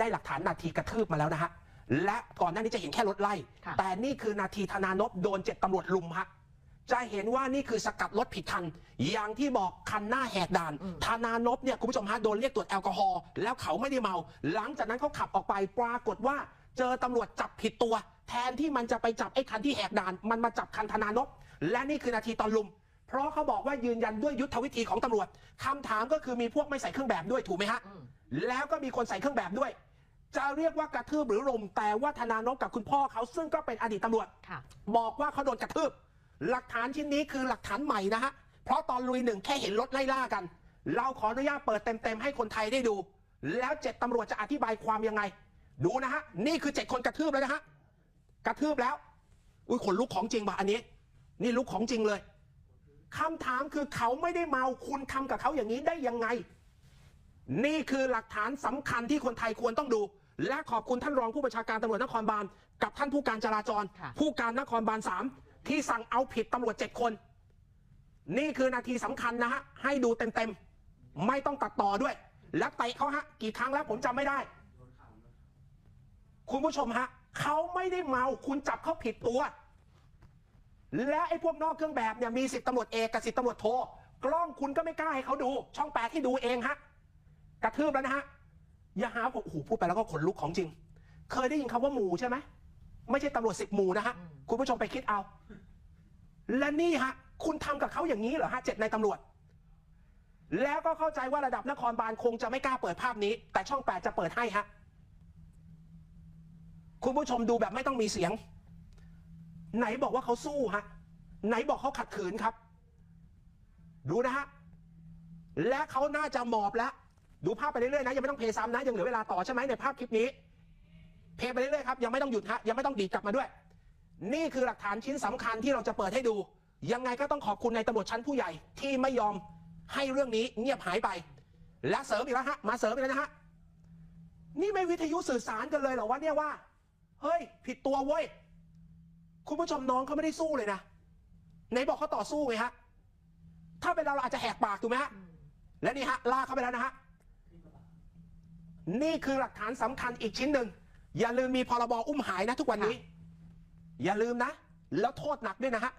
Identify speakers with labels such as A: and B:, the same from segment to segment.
A: ได้หลักฐานนาทีกระทืบมาแล้วนะฮะ และก่อนหน้านี้จะเห็นแค่รถไล่
B: ค่ะ
A: แต่นี่คือนาทีธนานพโดนเจ็ดตำรวจลุมฮะ จะเห็นว่านี่คือสกัดรถผิดคัน อย่างที่บอกคันหน้าแหกด่าน
B: อืม
A: ธนานพเนี่ยคุณผู้ชมฮะโดนเรียกตรวจแอลกอฮอล์แล้วเขาไม่ได้เมา หลังจากนั้นเขาขับออกไปปรากฏว่า เจอตำรวจจับผิดตัว แทนที่มันจะไปจับไอ้คันที่แหกด่าน มันมาจับคันธนานพและนี่คือนาทีตอนลุม เพราะเขาบอกว่ายืนยันด้วยยุทธวิธีของตำรวจคำถามก็คือมีพวกไม่ใส่เครื่องแบบด้วยถูกไหมฮะ
B: อืม
A: แล้วก็มีคนใส่เครื่องแบบด้วย จะเรียกว่ากระทืบหรือรุมแต่ว่าธนานพกับคุณพ่อเขาซึ่งก็เป็นอดีตตำรวจ
B: ค่ะ
A: บอกว่าเขาโดนกระทืบ หลักฐานชิ้นนี้คือหลักฐานใหม่นะฮะ เพราะตอนลุยหนึ่งแค่เห็นรถไล่ล่ากัน เราขออนุญาตเปิดเต็มๆให้คนไทยได้ดู แล้วเจ็ดตำรวจจะอธิบายความยังไง ดูนะฮะ นี่คือเจ็ดคนกระทืบแล้วนะฮะ กระทืบแล้ว อุ้ยขนลุกของจริงป่ะอันนี้ นี่ลุกของจริงเลยคำถามคือเขาไม่ได้เมาคุณทำกับเขาอย่างนี้ได้ยังไง นี่คือหลักฐานสำคัญที่คนไทยควรต้องดู และขอบคุณท่านรองผู้บัญชาการตำรวจนครบาลกับท่านผู้การจราจร
B: ค่ะ
A: ผู้การนครบาลสามที่สั่งเอาผิดตำรวจเจ็ดคน นี่คือนาทีสำคัญนะฮะให้ดูเต็มๆไม่ต้องตัดต่อด้วย แล้วเตะเขาฮะกี่ครั้งแล้วผมจำไม่ได้ คุณผู้ชมฮะเขาไม่ได้เมาคุณจับเขาผิดตัว และไอ้พวกนอกเครื่องแบบเนี่ยมีสิบตำรวจเอกกับสิบตำรวจโทกล้องคุณก็ไม่กล้าให้เขาดู ช่องแปดที่ดูเองฮะ กระทืบแล้วนะฮะ อย่าหาผมโอ้โหพูดไปแล้วก็ขนลุกของจริง เคยได้ยินคำว่าหมู่ใช่ไหม ไม่ใช่ตำรวจสิบหมู่นะฮะ
B: อืม
A: คุณผู้ชมไปคิดเอา และนี่ฮะ คุณทำกับเขาอย่างนี้เหรอฮะเจ็ดนายตำรวจ แล้วก็เข้าใจว่าระดับนครบาลคงจะไม่กล้าเปิดภาพนี้ แต่ช่องแปดจะเปิดให้ฮะ คุณผู้ชมดูแบบไม่ต้องมีเสียง ไหนบอกว่าเขาสู้ฮะ ไหนบอกเขาขัดขืนครับ ดูนะฮะ และเขาน่าจะหมอบแล้ว ดูภาพไปเรื่อยๆนะยังไม่ต้องเพย์ซ้ำนะยังเหลือเวลาต่อใช่ไหมในภาพคลิปนี้ เพย์ไปเรื่อยๆครับยังไม่ต้องหยุดฮะยังไม่ต้องดีดกลับมาด้วย นี่คือหลักฐานชิ้นสำคัญที่เราจะเปิดให้ดู ยังไงก็ต้องขอบคุณในตำรวจชั้นผู้ใหญ่ที่ไม่ยอมให้เรื่องนี้เงียบหายไป และเสริมอีกแล้วฮะมาเสริมอีกแล้วนะฮะนี่ไม่วิทยุสื่อสารกันเลยเหรอวะเนี่ยว่าเฮ้ย ผิดตัวเว้ยคุณผู้ชมน้องเขาไม่ได้สู้เลยนะไหนบอกเขาต่อสู้ไงฮะถ้าเป็นเราเราอาจจะแหกปากถูกไหมฮะและนี่ฮะลากเข้าไปแล้วนะฮะ นี่คือหลักฐานสำคัญอีกชิ้นหนึ่ง อย่าลืมมีพรบอุ้มหายนะทุกวันนี้ อย่าลืมนะ แล้วโทษหนักด้วยนะฮะ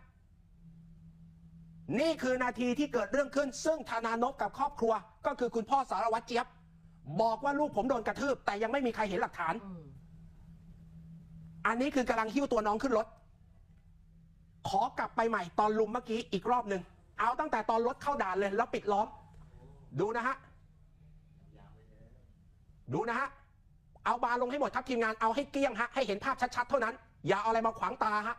A: นี่คือนาทีที่เกิดเรื่องขึ้น ซึ่งธนานพกับครอบครัว ก็คือคุณพ่อสารวัตรเจี๊ยบ บอกว่าลูกผมโดนกระทืบ แต่ยังไม่มีใครเห็นหลักฐาน
B: อืม
A: อันนี้คือกำลังหิ้วตัวน้องขึ้นรถ ขอกลับไปใหม่ตอนลุมเมื่อกี้อีกรอบหนึ่งเอาตั้งแต่ตอนรถเข้าด่านเลยแล้วปิดล้อม ดูนะฮะ ดูนะฮะ เอาบาร์ลงให้หมดครับทีมงานเอาให้เกลี้ยงฮะให้เห็นภาพชัดๆ เท่านั้น อย่าเอาอะไรมาขวางตาฮะ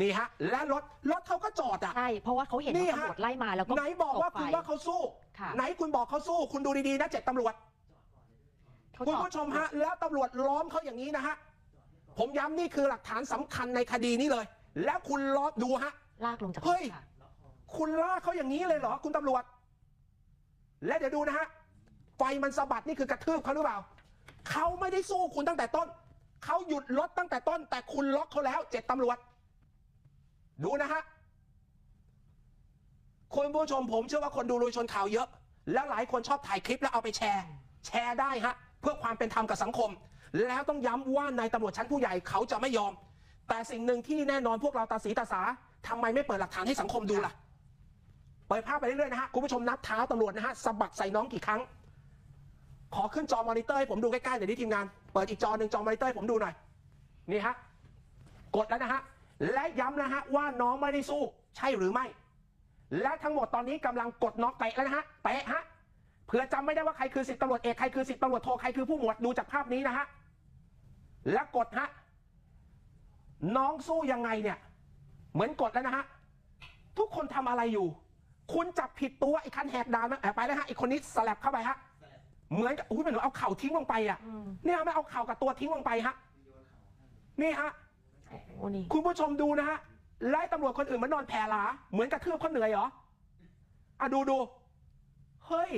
A: นี่ฮะ และรถรถเขาก็จอดอะ
B: ใช่เพราะว่าเขาเห็น
A: นี่
B: ว่า
A: ฮะ
B: ตำรวจไล่มาแล้วก็
A: ไหนบอกว่า
B: ตไฟ
A: คุณว่าเขาสู้
B: ค่ะ
A: ไหนคุณบอกเขาสู้ คุณดูดีๆนะเจ็ดตำรวจ
B: เขา
A: คุณ
B: จอด
A: ผู้ชมฮะ แล้วตำรวจล้อมเขาอย่างนี้นะฮะผมย้ำนี่คือหลักฐานสำคัญในคดีนี้เลย แล้วคุณล้อมดูฮะ
B: ลากลงจากรถ
A: เฮ้ย
B: ค่ะ
A: คุณลากเขาอย่างนี้เลยเหรอ คุณตำรวจ และเดี๋ยวดูนะฮะ ไฟมันสะบัดนี่คือกระทืบเขาหรือเปล่าเขาไม่ได้สู้คุณตั้งแต่ต้น เขาหยุดรถตั้งแต่ต้น แต่คุณล็อกเขาแล้วเจ็ดตำรวจ ดูนะฮะคุณผู้ชมผมเชื่อว่าคนดูลุยชนข่าวเยอะ แล้วหลายคนชอบถ่ายคลิปแล้วเอาไปแชร์ แชร์ได้ฮะ เพื่อความเป็นธรรมกับสังคม แล้วต้องย้ำว่านายตำรวจชั้นผู้ใหญ่เขาจะไม่ยอม แต่สิ่งหนึ่งที่แน่นอนพวกเราตาสีตาสาทำไมไม่เปิดหลักฐานให้สังคมดูล่ะ เปิดภาพไปเรื่อยๆนะฮะคุณผู้ชมนับเท้าตำรวจนะฮะสะบัดใส่น้องกี่ครั้ง ขอขึ้นจอมอนิเตอร์ให้ผมดูใกล้ๆเดี๋ยวนี้ทีมงาน เปิดอีกจอหนึ่งจอมอนิเตอร์ให้ผมดูหน่อย นี่ฮะ กดแล้วนะฮะ และย้ำนะฮะว่าน้องไม่ได้สู้ ใช่หรือไม่ และทั้งหมดตอนนี้กำลังกดน็อกเตะแล้วนะฮะ เตะฮะ เผื่อจำไม่ได้ว่าใครคือสิบตำรวจเอก ใครคือสิบตำรวจโท ใครคือผู้หมวด ดูจากภาพนี้นะฮะ และกดฮะ น้องสู้ยังไงเนี่ย เหมือนกดแล้วนะฮะ ทุกคนทำอะไรอยู่ คุณจับผิดตัวไอ้คันแหกด่านมาแอบไปแล้วฮะไอ้คนนี้สลับเข้าไปฮะ เหมือนกับอุ้ยมันเหมือนเอาเข่าทิ้งลงไปอะ
B: อืม
A: เนี่ยไม่เอาเข่ากับตัวทิ้งลงไปฮะนี่ฮะ
B: โอ้นี่
A: คุณผู้ชมดูนะฮะไล่ตำรวจคนอื่นมานอนแผ่หลา เหมือนกระทืบเขาเหนื่อยเหรออะดูดูเฮ้ย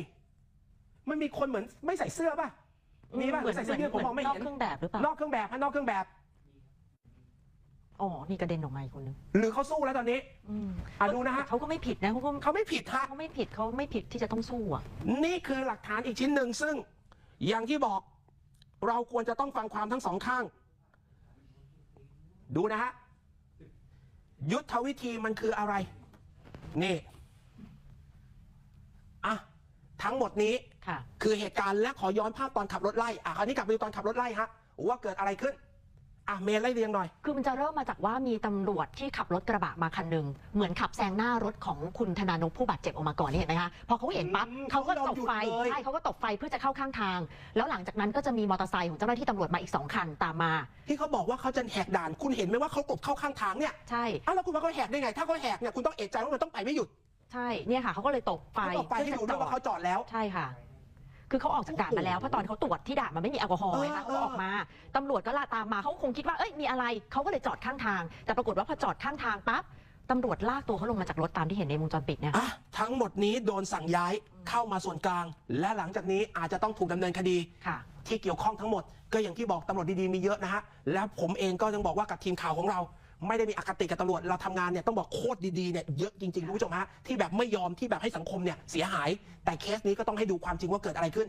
A: มันมีคนเหมือนไม่ใส่เสื้อป่ะ มีป่ะหรือใส่เสื้อยืดผมมองไม่
B: นอ
A: เห็
B: ก
A: น
B: เครื่องแบบหรือเปล่าน
A: อกเครื่องแบบฮะนอกเครื่องแบบ
B: อ๋อ นี่กระเด็นออกมาอีกคนนึง
A: หรือเขาสู้แล้วตอนนี้
B: อืม
A: อะดูนะฮะ
B: เขาก็ไม่ผิดนะเขาก็
A: เขาไม่ผิดฮะ
B: เขาไม่ผิดเขาไม่ผิดที่จะต้องสู้อะ
A: นี่คือหลักฐานอีกชิ้นหนึ่งซึ่งอย่างที่บอกเราควรจะต้องฟังความทั้งสองข้าง ดูนะฮะ ยุทธวิธีมันคืออะไร นี่อะทั้งหมดนี้
B: ค่ะ
A: คือเหตุการณ์และขอย้อนภาพตอนขับรถไล่อะคราวนี้กลับไปดูตอนขับรถไล่ฮะว่าเกิดอะไรขึ้น อะเมย์ไล่เรียงหน่อย
B: คือมันจะเริ่มมาจากว่ามีตำรวจที่ขับรถกระบะมาคันหนึ่งเหมือนขับแซงหน้ารถของคุณธนานพผู้บาดเจ็บออกมาก่อนนี่เห็นไหมคะพอเขาเห็นปั๊บ
A: อืม
B: เขาก็ตบไฟ
A: เขาไม่ยอมหยุดเลย
B: ใช่เขาก็ตบไฟเพื่อจะเข้าข้างทาง แล้วหลังจากนั้นก็จะมีมอเตอร์ไซค์ของเจ้าหน้าที่ตำรวจมาอีกสองคันตามมา
A: ที่เขาบอกว่าเขาจะแหกด่านคุณเห็นไหมว่าเขาตบเข้าข้างทางเนี่ย
B: ใช่
A: อ้าวแล้วคุณว่าเขาแหกได้ไง ถ้าเขาแหกเนี่ยคุณต้องเอกใจว่ามันต้องไปไม่หยุด
B: ใช่เนี่ยค่ะเขาก็เลยตบไฟ
A: เขาตบไปให้ดูด้วยว่าเขาจอดแล้ว
B: ใช่ค่ะ คือเขาออกจากด่านมาแล้วเพราะตอนเขาตรวจที่ด่านมันไม่มีแอลกอฮอล์ไงคะ
A: เออ
B: เขาก็ออกมาตำรวจก็ลาตามมาเขาคงคิดว่าเอ้ยมีอะไรเขาก็เลยจอดข้างทาง แต่ปรากฏว่าพอจอดข้างทางปั๊บตำรวจลากตัวเขาลงมาจากรถตามที่เห็นในวงจรปิดเนี่ย
A: อะทั้งหมดนี้โดนสั่งย้ายเข้ามาส่วนกลาง และหลังจากนี้อาจจะต้องถูกดำเนินคดี
B: ค่ะ
A: ที่เกี่ยวข้องทั้งหมด ก็อย่างที่บอกตำรวจดีๆมีเยอะนะฮะแล้วผมเองก็ยังบอกว่ากับทีมข่าวของเรา ไม่ได้มีอคติกับตำรวจเราทำงานเนี่ยต้องบอกโคตรดีๆเนี่ยเยอะจริงๆคุณผู้ชมฮะที่แบบไม่ยอมที่แบบให้สังคมเนี่ยเสียหาย แต่เคสนี้ก็ต้องให้ดูความจริงว่าเกิดอะไรขึ้น